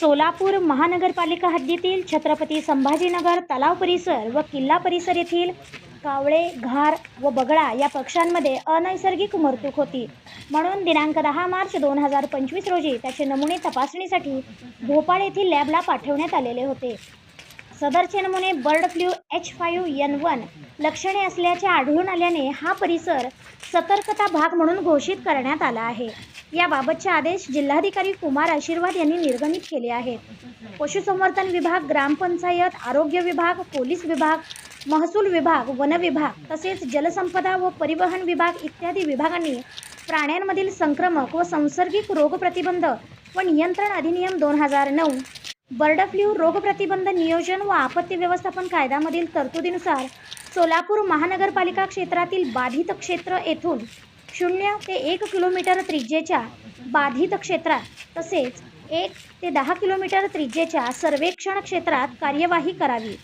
सोलापूर महानगरपालिका हद्दीतील छत्रपती संभाजीनगर तलाव परिसर व किल्ला परिसर येथील कावळे घार व बगळा या पक्ष्यांमध्ये अनैसर्गिक मृत्यूक होती. म्हणून दिनांक दहा मार्च दोन हजार पंचवीस रोजी त्याचे नमुने तपासणीसाठी भोपाळ येथील लॅबला पाठवण्यात आलेले होते. सदरचे नमुने bird flu H five N one लक्षणे असल्याचे आढळून आल्याने हा परिसर सतर्कता भाग म्हणून घोषित करण्यात आला आहे. याबाबतचे आदेश जिल्हाधिकारी कुमार आशीर्वाद यांनी निर्गमित केले आहेत. पशुसंवर्धन विभाग ग्रामपंचायत आरोग्य विभाग पोलीस विभाग महसूल विभाग वन विभाग तसेच जलसंपदा व परिवहन विभाग इत्यादी विभागांनी प्राण्यांमधील संक्रमक व संसर्गिक रोग प्रतिबंध व नियंत्रण अधिनियम दोन हजार नऊ बर्ड फ्ल्यू रोगप्रतिबंध नियोजन व आपत्ती व्यवस्थापन कायद्यामधील तरतुदीनुसार सोलापूर महानगरपालिका क्षेत्रातील बाधित क्षेत्र येथून शून्य ते एक किलोमीटर त्रिज्येच्या बाधित क्षेत्रात तसेच एक ते दहा किलोमीटर त्रिज्येच्या सर्वेक्षण क्षेत्रात कार्यवाही करावी.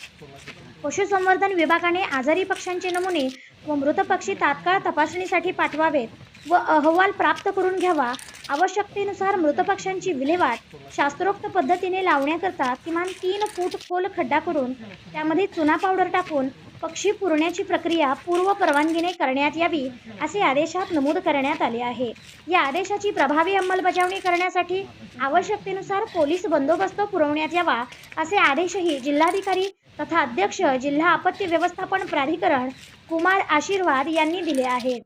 पशुसंवर्धन विभागाने आजारी पक्ष्यांचे नमुने व मृत पक्षी तात्काळ तपासणीसाठी पाठवावेत व अहवाल प्राप्त करून घ्यावा आवश्यकतेनुसार मृत पक्ष्यांची विल्हेवाट शास्त्रोक्त पद्धतीने लावण्याकरता किमान तीन फूट खोल खड्डा करून त्यामध्ये चुना पावडर टाकून पक्षी पुरण्याची प्रक्रिया पूर्व परवानगीने करण्यात यावी असे आदेशात नमूद करण्यात आले आहे. या आदेशाची प्रभावी अंमलबजावणी करण्यासाठी आवश्यकतेनुसार पोलीस बंदोबस्त पुरवण्यात यावा असे आदेशही जिल्हाधिकारी तथा अध्यक्ष जिल्हा आपत्ती व्यवस्थापन प्राधिकरण कुमार आशीर्वाद यांनी दिले आहेत